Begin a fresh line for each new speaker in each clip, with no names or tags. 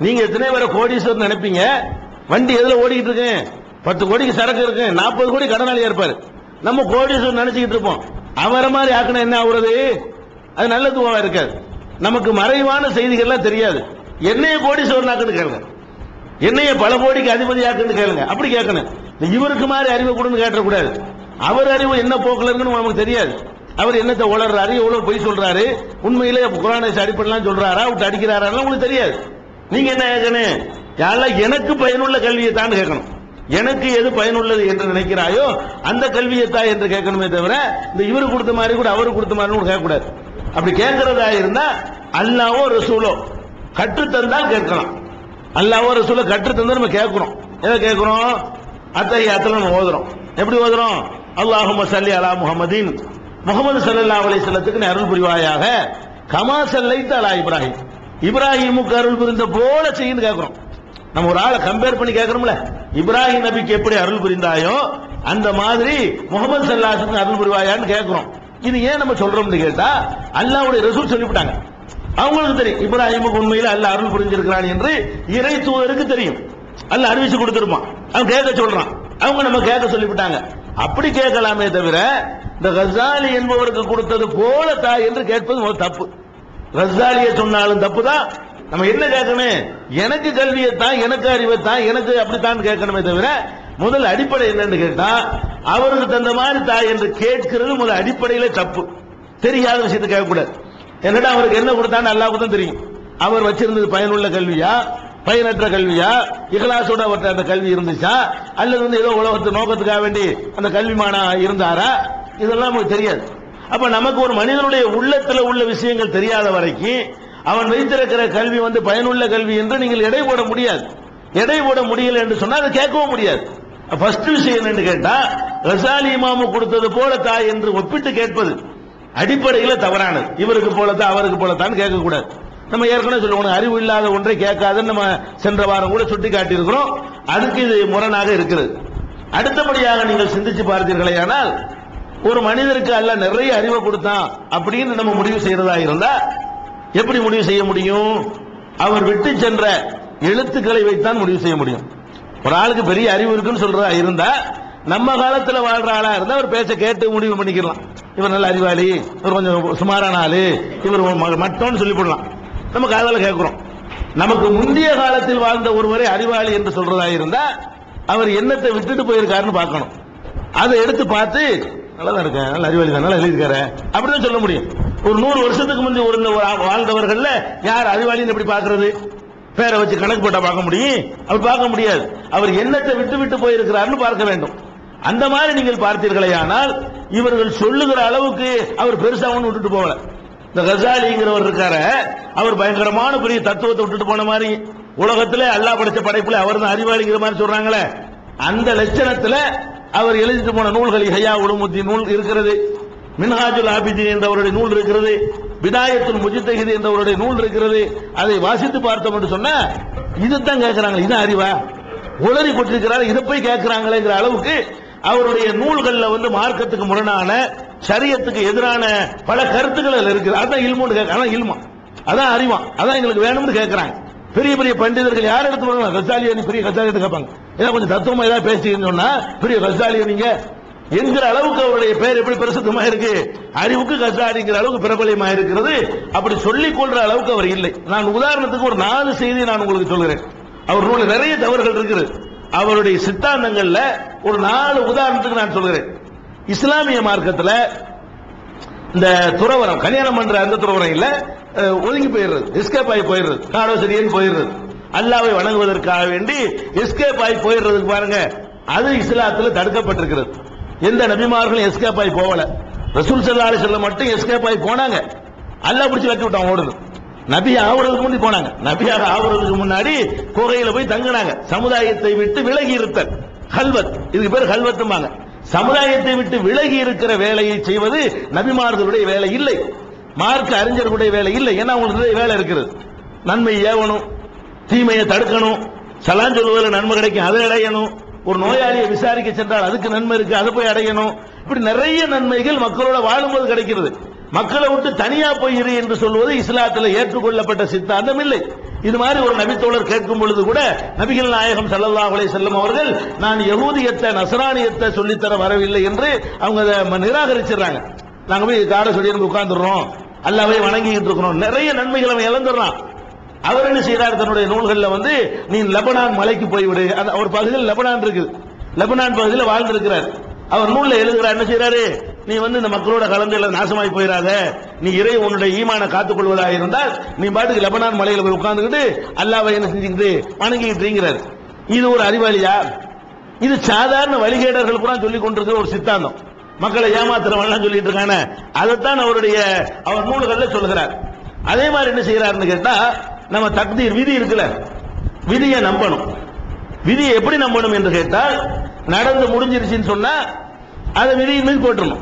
நீங்க எத்தனை பேரை கோடீஸ்வரர் நினைப்பீங்க? வண்டி எதுல ஓடிக்கிட்டு இருக்கு? பத்து கோடிக்கு சரக்கு இருக்கு. நாற்பது கோடி கடனாளியா இருப்பாரு. நம்ம கோடீஸ்வரர் நினைச்சுக்கிட்டு இருப்போம். அவரை மாதிரி ஆக்கணும் என்ன ஆகுறது? அது நல்லதுவா இருக்காது. நமக்கு மறைவான செய்திகள்லாம் தெரியாது. என்னைய கோடீஸ்வரன் ஆக்குன்னு கேளுங்க. என்னைய பல கோடிக்கு அதிபதி ஆக்குன்னு கேளுங்க. அப்படி கேட்கணும். இவருக்கு மாதிரி அறிவை கொடுன்னு கேட்டக்கூடாது. அவர் அறிவு என்ன போக்குல இருக்குன்னு நமக்கு தெரியாது. அவர் என்னத்தை உளர்றாரு எவ்வளவு பொய் சொல்றாரு உண்மையிலே குரானை அடிப்படலாம் சொல்றாரா விட்டு அடிக்கிறாரா உங்களுக்கு தெரியாது. நீங்க என்ன கேட்கணும்? யாரெல்லாம் எனக்கு பயனுள்ள கல்வியை தான் கேட்கணும். எனக்கு எது பயனுள்ளது என்று நினைக்கிறாயோ அந்த கல்வியை தான் என்று கேட்கணுமே தவிர இந்த இவரு கொடுத்த மாதிரி கூட அவரு கொடுத்த மாதிரி கூட கேட்கக்கூடாது. அப்படி கேட்கறதா இருந்தா அல்லாவோ ரசூலோ கற்றுத்தந்தால் கேட்கலாம். அல்லாவோ ரசூலோ கற்று தந்து நம்ம கேட்கிறோம். எதை கேட்கிறோம்? அத்தனை நம்ம ஓதுறோம். எப்படி ஓதுறோம்? அல்லாஹும்ம சல்லி அலா முஹம்மதின். முகமது சல்லா அலி சொல்லத்துக்கு அருள் புரிவாயாக கமா சல்லைத்த அலா இப்ராஹிம். இப்ராஹிமுக்கு அருள் புரிந்த போல செய்யுன்னு கேட்கிறோம் நம்ம ஒரு ஆளை கம்பேர் பண்ணி கேட்கிறோம்ல இப்ராஹிம் நபிக்கு எப்படி அருள் புரிந்தாயோ அந்த மாதிரி முகமது சல்லாசுக்கு அருள் புரிவாயான்னு கேட்கிறோம் இது ஏன் நம்ம சொல்றோம்னு கேட்டா அல்லாவுடைய ரசூல் சொல்லிவிட்டாங்க. அவங்களுக்கு தெரியும். இப்ராஹிமுக்கு உண்மையில் அல்ல அருள் புரிஞ்சிருக்கிறான் என்று இறை தூதருக்கு தெரியும். அல்ல அறிவிச்சு கொடுத்துருப்பான் அவன் கேட்க சொல்றான். அவங்க நம்ம கேட்க சொல்லிவிட்டாங்க. அப்படி கேட்கலாமே தவிர இந்த கசாலி என்பவருக்கு கொடுத்தது போல தாய் என்று கேட்பது தப்பு. கசாலியை சொன்னாலும் தப்பு தான் நம்ம என்ன கேட்கணும்? எனக்கு கல்வியை தான் எனக்கு அறிவை தான் எனக்கு அப்படித்தான் கேட்கணுமே தவிர முதல் அடிப்படை என்னன்னு கேட்டா அவருக்கு தந்த மாதிரி தாய் என்று கேட்கிறது முதல் அடிப்படையில தப்பு. தெரியாத விஷயத்தை கேட்கக்கூடாது. என்னடா அவருக்கு என்ன கொடுத்தான்னு அல்லாவுக்கு தான் தெரியும். அவர் வச்சிருந்தது பயனுள்ள கல்வியா? பயனற்ற கல்வியா? இகலாசோட அவர்கிட்ட அந்த கல்வி இருந்துச்சா? அல்லது வந்து ஏதோ உலகத்து நோக்கத்துக்காக வேண்டி அந்த கல்விமானா இருந்தாரா? இதெல்லாம் நமக்கு தெரியாது. அப்ப நமக்கு ஒரு மனிதனுடைய உள்ளத்துல உள்ள விஷயங்கள் தெரியாத வரைக்கும் அவன் வைத்திருக்கிற கல்வி வந்து பயனுள்ள கல்வி என்று நீங்கள் எடை போட முடியாது. எடை போட முடியல என்று சொன்னால் அதை கேட்கவும் முடியாது. ஃபர்ஸ்ட் விஷயம் என்னன்னு கேட்டா ரசாலி இமாமு கொடுத்தது போல தாய் என்று ஒப்பிட்டு கேட்பது அடிப்படையில் தவறானது. இவருக்கு போலத்தான் அவருக்கு போலத்தான் கேட்கக்கூடாது. நம்ம ஏற்கனவே சொல்லுவோம் அறிவு இல்லாத ஒன்றை கேட்காதுன்னு நம்ம சென்ற வாரம் கூட சுட்டி காட்டியிருக்கிறோம் அதுக்கு இது முரணாக இருக்கிறது. அடுத்தபடியாக நீங்கள் சிந்திச்சு பார்த்தீர்களே ஆனால் ஒரு மனிதருக்கு அல்ல நிறைய அறிவை கொடுத்தான் அப்படின்னு நம்ம முடிவு செய்யறதா இருந்தா எப்படி முடிவு செய்ய முடியும்? அவர் விட்டு சென்ற எழுத்துக்களை வைத்தான் முடிவு செய்ய முடியும். ஒரு ஆளுக்கு பெரிய அறிவு இருக்குன்னு சொல்றதா இருந்தா நம்ம காலத்துல வாழ்ற ஆளா இருந்தா அவர் பேச கேட்டு முடிவு பண்ணிக்கலாம். இவர் நல்ல அறிவாளி இவர் கொஞ்சம் சுமாரான ஆளு இவர் ம- மட்டோன்னு சொல்லி போடலாம் நம்ம காதல கேட்கிறோம். நமக்கு முந்தைய காலத்தில் வாழ்ந்த ஒருவரை அறிவாளி என்று சொல்றதா இருந்தா அவர் என்னத்தை விட்டுட்டு போயிருக்காருன்னு பார்க்கணும். அதை எடுத்து பார்த்து நல்லா தான் இருக்கேன். நல்ல அறிவாளி தான். நல்லா எழுதியிருக்காரு. அப்படிதான் சொல்ல முடியும். ஒரு நூறு வருஷத்துக்கு முந்தைய ஒரு வாழ்ந்தவர்கள்ல யார் அறிவாளின்னு எப்படி பாக்குறது பேரை வச்சு கணக்கு போட்டா பார்க்க முடியும்? அவர் பார்க்க முடியாது. அவர் என்னத்தை விட்டு விட்டு போயிருக்கிறார்னு பார்க்க வேண்டும். அந்த மாதிரி நீங்கள் பார்த்தீர்களே ஆனால் இவர்கள் சொல்லுகிற அளவுக்கு அவர் பெருசா விட்டுட்டு போகல. இந்த கசாலிங்கிறவர் இருக்கார அவர் பயங்கரமான பெரிய தத்துவத்தை விட்டுட்டு போன மாதிரி. உலகத்துல அல்லாஹ் படைச்ச படைப்புல அவர் தான் அறிவாளிங்கிற மாதிரி சொல்றாங்களே. அந்த லட்சணத்துல அவர் எழுதிட்டு போன நூல்கள் ஹையா உடுமுத்தி நூல் இருக்கிறது. மின்ஹாஜுல் ஆபிதீன் என்றவருடைய நூல் இருக்கிறது. விதாயத்துல் முஜித்தகிதி என்றவருடைய நூல் இருக்கிறது. அதை வாசித்து பார்த்தோம் என்று சொன்னா இதுதான் கேட்கிறாங்க இது அறிவா? உளறி கொண்டிருக்கிறார் இதை போய் கேட்கிறாங்களேங்கிற அளவுக்கு அவருடைய நூல்கள்ல வந்து மார்க்கத்துக்கு முரணான சரியத்துக்கு எதிரான பல கருத்துக்கள் அதுல இருக்குது. அதான் இல்முன்னு கேட்க இல்மா. அதான் அறிவான் அதான் எங்களுக்கு வேணும்னு கேட்கிறாங்க பெரிய பெரிய பண்டிதர்கள் யார் எடுத்து போறாங்க கசாலியா பெரிய கசாலி கேட்பாங்க. ஏதாவது கொஞ்சம் தத்துவமா ஏதாவது பேசிட்டீங்கன்னு சொன்னா பெரிய கசாலியா நீங்க. என்கிற அளவுக்கு அவருடைய பேர் எப்படி பிரசித்தமா இருக்கு? அறிவுக்கு கசாலிங்கிற அளவுக்கு பிரபலமா இருக்கிறது. அப்படி சொல்லிக் கொள்ற அளவுக்கு அவர் இல்லை. நான் உதாரணத்துக்கு ஒரு நாலு செய்தி நான் உங்களுக்கு சொல்கிறேன். அவர் நூல்ல நிறைய தவறுகள் இருக்குது. அவருடைய சித்தாந்தங்கள்ல ஒரு நாலு உதாரணத்துக்கு நான் சொல்கிறேன். இஸ்லாமிய மார்க்கத்துல இந்த துறவரம் கல்யாணம் பண்ற அந்த துறவரம் இல்ல ஒதுங்கி போயிடுறது எஸ்கேப் ஆகி போயிடுறது காடோ சரின்னு போயிடுறது. அல்லாவை வணங்குவதற்காக வேண்டி எஸ்கேப் ஆகி போயிடுறதுக்கு பாருங்க. அது இஸ்லாத்தில் தடுக்கப்பட்டிருக்கிறது. எந்த நபிமார்களும் எஸ்கேப் ஆகி போகல. ரசூல் சல்லா செல்ல மட்டும் எஸ்கேப் ஆகி போனாங்க. அல்லாஹ் பிடிச்சி வைக்க விட்டான் ஓடுது நபி ஆகுறதுக்கு முன்னாடி போனாங்க. நபியாக ஆகுறதுக்கு முன்னாடி குகையில போய் தங்கினாங்க. சமுதாயத்தை விட்டு விலகி இருத்தல். ஹல்வத். இதுக்கு பேர் ஹல்வத்துமாங்க சமுதாயத்தை விட்டு விலகி இருக்கிற வேலையை செய்வது நபிமார்களுடைய வேலை இல்லை. மார்க்க அறிஞர்களுடைய வேலை இல்லை. ஏன்னா அவங்களுக்கு வேலை இருக்கிறது. நன்மை ஏவணும். தீமையை தடுக்கணும். சலான் சொல்வதில் நன்மை கிடைக்கும். அதை அடையணும். ஒரு நோயாளியை விசாரிக்க சென்றால் அதுக்கு நன்மை இருக்கு. அதை போய் அடையணும். இப்படி நிறைய நன்மைகள் மக்களோட வாழும்போது கிடைக்கிறது. மக்களை விட்டு தனியா போயிரு என்று சொல்வது இஸ்லாத்தில் ஏற்றுக்கொள்ளப்பட்ட சித்தாந்தம் இல்லை. இது மாதிரி ஒரு நபித்தோழர் கேட்கும் பொழுது கூட நபிகள் நாயகம் ஸல்லல்லாஹு அலைஹி செல்லும் அவர்கள் நான் யகூதியத்தை நசரானியத்தை சொல்லித்தர வரவில்லை என்று அவங்க அதை ம- நிராகரிச்சிடுறாங்க. நாங்க போய் காரை சொல்லி உட்கார்ந்துடுறோம். அல்லாவே வணங்கிட்டு இருக்கிறோம். நிறைய நன்மைகளை அவன் இழந்துடுறான். அவர் என்ன செய்யறார் தன்னுடைய நூல்களில் வந்து நீ லெபனான் மலைக்கு போய்விடு. அந்த ஒரு பகுதியில் லெபனான் இருக்கு. லெபனான் பகுதியில் வாழ்ந்திருக்கிறார். அவர் நூலில் எழுதுகிறார் என்ன செய்யறாரு நீ வந்து இந்த மக்களோட கலந்து எல்லாம் நாசமாய் போயிடாத நீ இறை உன்னுடைய ஈமான காத்துக் கொள்வதாக இருந்தால் நீ பாட்டுக்கு லெபனான் மலையில் போய் உட்கார்ந்துக்கிட்டு அல்லாவை என்ன செஞ்சுக்கிட்டு வணங்கிக்கிட்டுங்கிறார் இது ஒரு அறிவாளியா? இது சாதாரண வழிகேடர்கள் கூட சொல்லிக் கொண்டிருக்கிற ஒரு சித்தாந்தம். மக்களை ஏமாத்துறவன்லாம் சொல்லிட்டு இருக்கானே அதைத்தான் அவருடைய அவர் நூல்களில் சொல்கிறார் அதே மாதிரி என்ன செய்யறாருன்னு கேட்டா நம்ம தக்தீர் விதி இருக்குல்ல? விதியை நம்பணும். விதியை எப்படி நம்பணும் என்று கேட்டால் நடந்து முடிஞ்சிருச்சுன்னு சொன்னா அதை விதியின் மீது போட்டுணும்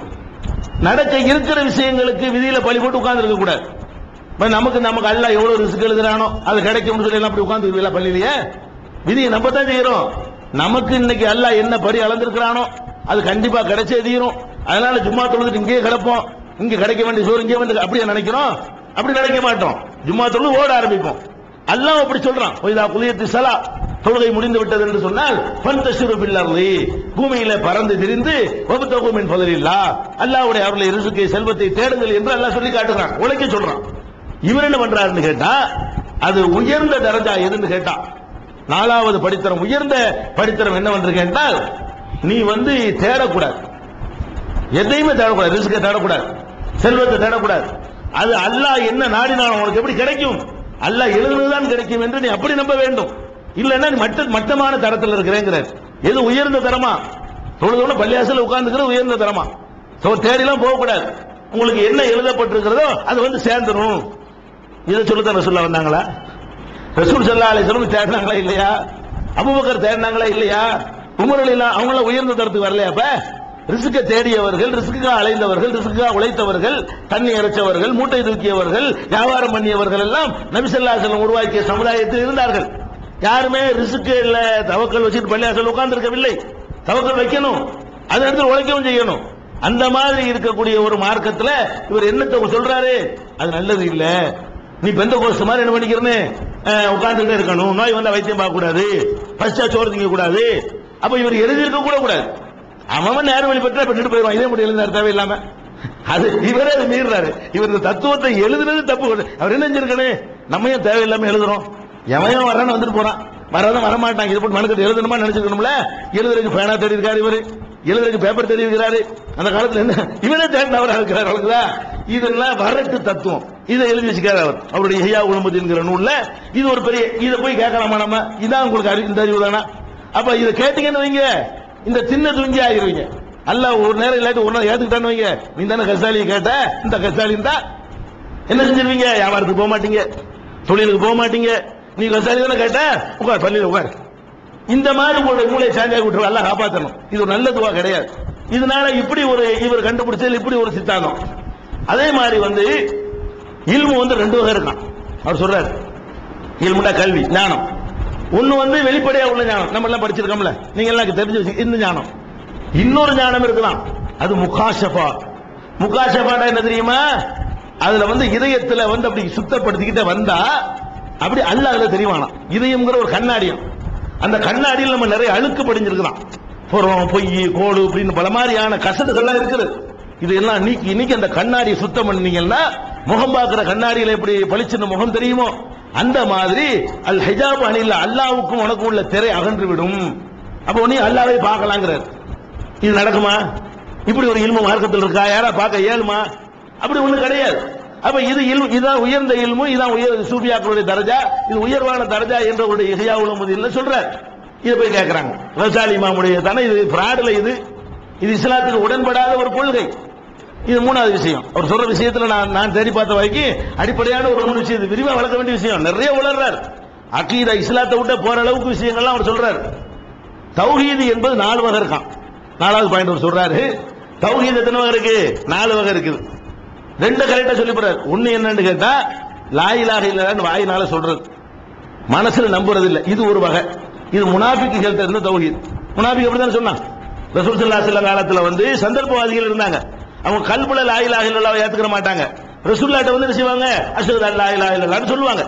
நடக்க இருக்கிற விஷயங்களுக்கு விதியில பழி போட்டு உட்கார்ந்து இருக்க கூடாது. இப்ப நமக்கு நமக்கு அல்ல எவ்வளவு ரிஸ்க் எழுதுறானோ அது கிடைக்கும்னு சொல்லி எல்லாம் அப்படி உட்கார்ந்து பள்ளியிலேயே? விதியை நம்ம தான் செய்யறோம். நமக்கு இன்னைக்கு அல்ல என்ன படி அளந்திருக்கிறானோ அது கண்டிப்பா கிடைச்சே தீரும். அதனால சும்மா தொழுதுட்டு இங்கேயே கிடப்போம். இங்க கிடைக்க வேண்டிய சோறு இங்கே வந்து அப்படியே நினைக்கிறோம். அப்படி நினைக்க மாட்டோம். ஜும்மா தொழுது ஓட ஆரம்பிப்போம். அல்லாஹ் அப்படி சொல்றான். ஒய்தா குதியத்து சலா. தொழுகை முடிந்து விட்டது என்று சொன்னால் பந்தசுரு பில்லர்லி. பூமியில பறந்து திரிந்து வபுத்தகும் என் பதலில்லா அல்லாஹ்வுடைய அருளை ரிசுக்கை செல்வத்தை தேடுங்கள் என்று அல்லாஹ் சொல்லி காட்டுறான் உழைக்க சொல்றான். இவர் என்ன பண்றாருன்னு கேட்டா அது உயர்ந்த தரஜா எதுன்னு கேட்டான் நாலாவது படித்தரம் உயர்ந்த படித்தரம் என்னவென்று கேட்டால் நீ வந்து தேடக்கூடாது. எதையுமே தேடக்கூடாது. ரிஸ்கை தேடக்கூடாது. செல்வத்தை தேடக்கூடாது. அது அல்லாஹ் என்ன நாடினாலும் உனக்கு எப்படி கிடைக்கும்? அல்லாஹ் எழுதுனதுதான் கிடைக்கும் என்று நீ அப்படி நம்ப வேண்டும். இல்லைன்னா நீ மட்ட மட்டமான தரத்தில் இருக்கிறேங்கிறார் எது உயர்ந்த தரமா? தொழுதோட பள்ளியாசல் உட்கார்ந்துக்கிற உயர்ந்த தரமா? ஸோ தேடிலாம் போகக்கூடாது. உங்களுக்கு என்ன எழுதப்பட்டிருக்கிறதோ அது வந்து சேர்ந்துடும் இதை சொல்லத்தான் ரசூல்லா வந்தாங்களா? ரசூல் சல்லா சொல்லும் தேடினாங்களா இல்லையா? அபுபக்கர் தேடினாங்களா இல்லையா? உமர் அலிலாம் அவங்கள உயர்ந்த தரத்துக்கு வரலையா அப்ப? ரிசுக்க தேடியவர்கள் ரிசுக்காக அலைந்தவர்கள் ரிசுக்காக உழைத்தவர்கள் தண்ணி இறைச்சவர்கள் மூட்டை தூக்கியவர்கள் வியாபாரம் பண்ணியவர்கள் எல்லாம் நபிசல்லாசலம் உருவாக்கிய சமுதாயத்தில் இருந்தார்கள். யாருமே ரிசுக்கு இல்ல தவக்கல் வச்சுட்டு பள்ளியாசல் உட்கார்ந்து இருக்கவில்லை தவக்கல் வைக்கணும் அதை இடத்துல உழைக்கவும் செய்யணும். அந்த மாதிரி இருக்கக்கூடிய ஒரு மார்க்கத்துல இவர் என்னத்தை சொல்றாரு? அது நல்லது இல்ல. நீ பெந்த கோஸ்ட் மாதிரி என்ன பண்ணிக்கிறேன்னு உட்கார்ந்துட்டே இருக்கணும். நோய் வந்தா வைத்தியம் பார்க்க கூடாது பஸ்டா சோறு திங்க கூடாது அப்ப இவர் எழுதியிருக்க கூட கூடாது. அவன் நேரம் வழி பெற்றா பண்ணிட்டு போயிடுவான் இதே மட்டும் எழுதினார் தேவையில்லாம அது இவரே அதை மீறாரு இவர் இந்த தத்துவத்தை எழுதுனது தப்பு அவர் என்ன செஞ்சிருக்கணும் நம்ம ஏன் தேவையில்லாம எழுதுறோம்? எவன் வரான்னு வந்துட்டு போறான். வராதான் வரமாட்டாங்க இது போட்டு மனுக்கட்டு எழுதணுமா நினைச்சிருக்கணும்ல? எழுதுறதுக்கு பேனா தேடி இருக்காரு இவரு. எழுதுறதுக்கு பேப்பர் தேடி இருக்கிறாரு. அந்த காலத்துல என்ன? இவரே தேடினவராக இருக்கிறார் அவங்களா இதெல்லாம் வரட்டு தத்துவம். இதை எழுதி வச்சுக்காரு அவர். அவருடைய ஹியா உலம்புதின்கிற நூல்ல. இது ஒரு பெரிய இதை போய் கேட்கலாமா நம்ம? இதான் உங்களுக்கு அறிவு இந்த அறிவு தானா? அப்ப இதை கேட்டீங்கன்னு வைங்க. இந்த சின்ன துஞ்சி ஆகிருவீங்க. அல்ல ஒரு நேரம் இல்லாட்டி ஒரு நேரம் ஏத்துக்கிட்டான்னு வைங்க. நீ தானே கசாலியை கேட்ட? இந்த கசாலி தான் என்ன செஞ்சிருவீங்க? வியாபாரத்துக்கு போக மாட்டீங்க. தொழிலுக்கு போக மாட்டீங்க. நீ கசாலி தானே கேட்ட? உட்கார் பள்ளியில் உட்கார். இந்த மாதிரி உங்களுடைய மூளை சாஞ்சாக விட்டு எல்லாம் காப்பாற்றணும் இது ஒரு நல்ல துவா கிடையாது. இதனால இப்படி ஒரு இவர் கண்டுபிடிச்சது இப்படி ஒரு சித்தாந்தம். அதே மாதிரி வந்து இல்மு வந்து ரெண்டு வகை இருக்கான். அவர் சொல்றாரு. இல்முடா கல்வி ஞானம். ஒன்னு வந்து வெளிப்படையா உள்ள ஞானம். நம்ம எல்லாம் படிச்சிருக்கோம்ல. நீங்க எல்லாம் தெரிஞ்சு இந்த ஞானம். இன்னொரு ஞானம் இருக்கலாம் அது முகாஷபா. முகாஷபாடா என்ன தெரியுமா? அதுல வந்து இதயத்துல வந்து அப்படி சுத்தப்படுத்திக்கிட்டே வந்தா அப்படி அல்ல அதுல தெரியவானா இதயம்ங்கிற ஒரு கண்ணாடியம். அந்த கண்ணாடியில் நம்ம நிறைய அழுக்கு படிஞ்சிருக்கலாம் புறம் பொய் கோடு அப்படின்னு பல மாதிரியான கசடுகள்லாம் இருக்குது. இது எல்லாம் நீக்கி இன்னைக்கு அந்த கண்ணாடியை சுத்தம் பண்ணீங்கன்னா முகம் பார்க்குற கண்ணாடியில் எப்படி பளிச்சுன்னு முகம் தெரியுமோ? அந்த மாதிரி அல் ஹிஜாப் அணில அல்லாவுக்கும் உனக்கும் உள்ள திரை அகன்று விடும் அப்போ நீ அல்லாவை பார்க்கலாங்கிறார். இது நடக்குமா? இப்படி ஒரு இல்மு மார்க்கத்தில் இருக்கா? யாரா பார்க்க இயலுமா? அப்படி ஒண்ணு கிடையாது. அப்ப இது இல்மு இதான் உயர்ந்த இல்மு இதான் உயர் சூபியாக்களுடைய தரஜா இது உயர்வான தரஜா என்ற ஒரு இசையா உள்ள சொல்றார். இதை போய் கேட்கிறாங்க ரசாலி மாமுடைய தானே இது பிராடில் இது. இது இஸ்லாத்துக்கு உடன்படாத ஒரு கொள்கை. இது மூணாவது விஷயம். அவர் சொல்ற விஷயத்துல நான் நான் தேடி பார்த்த வரைக்கும் அடிப்படையான ஒரு மூணு விஷயம். விரிவாக விரிவா வளர்க்க வேண்டிய விஷயம். நிறைய உளர்றார். அக்கீதா இஸ்லாத்தை விட்ட போற அளவுக்கு விஷயங்கள்லாம் அவர் சொல்றாரு. தௌஹீது என்பது நாலு வகை இருக்கான் நாலாவது பாயிண்ட் அவர் சொல்றாரு. தௌஹீது எத்தனை வகை இருக்கு? நாலு வகை இருக்குது. ரெண்டு கரெக்டா சொல்லி போறாரு ஒண்ணு என்னன்னு கேட்டா லாயிலாக இல்லைன்னு வாயினால சொல்றது. மனசுல நம்புறது இல்லை இது ஒரு வகை. இது முனாபிக்குகள் இருந்த தௌஹீத். முனாபிக் அப்படிதான் சொன்னான்? ரசூல் சில காலத்தில் காலத்துல வந்து சந்தர்ப்பவாதிகள் இருந்தாங்க. அவங்க கல்புல லாயிலாக இல்லல்லாவை ஏத்துக்கிற மாட்டாங்க. ரசூல்லாட்ட வந்து என்ன செய்வாங்க? அஷ்ஹது அல்லா இலாஹ சொல்லுவாங்க.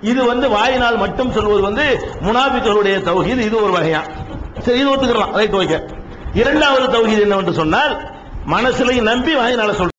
இது வந்து வாயினால் மட்டும் சொல்வது வந்து முனாபிக்களுடைய தௌஹீது. இது ஒரு வகையா? சரி இது ஒத்துக்கலாம் ரைட் ஓகே. இரண்டாவது தௌஹீது என்னவென்று சொன்னால் மனசுலையும் நம்பி வாயினால சொல்ற